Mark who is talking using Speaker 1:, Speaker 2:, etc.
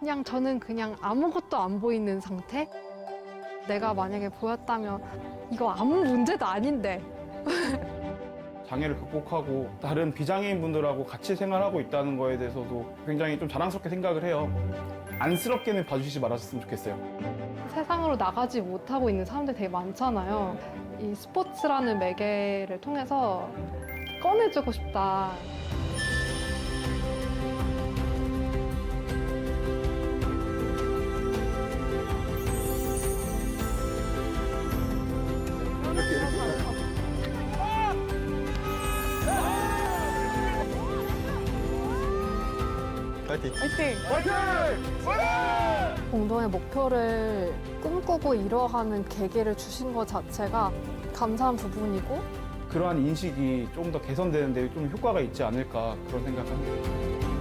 Speaker 1: 그냥 저는 그냥 아무것도 안 보이는 상태? 내가 만약에 보였다면 이거 아무 문제도 아닌데
Speaker 2: 장애를 극복하고 다른 비장애인 분들하고 같이 생활하고 있다는 거에 대해서도 굉장히 좀 자랑스럽게 생각을 해요. 안쓰럽게는 봐주시지 말았으면 좋겠어요.
Speaker 1: 세상으로 나가지 못하고 있는 사람들 되게 많잖아요. 이 스포츠라는 매개를 통해서 꺼내주고 싶다.
Speaker 3: 파이팅!
Speaker 1: 공동의 목표를 꿈꾸고 이뤄가는 계기를 주신 것 자체가 감사한 부분이고
Speaker 2: 그러한 인식이 조금 더 개선되는데 좀 효과가 있지 않을까 그런 생각을 합니다.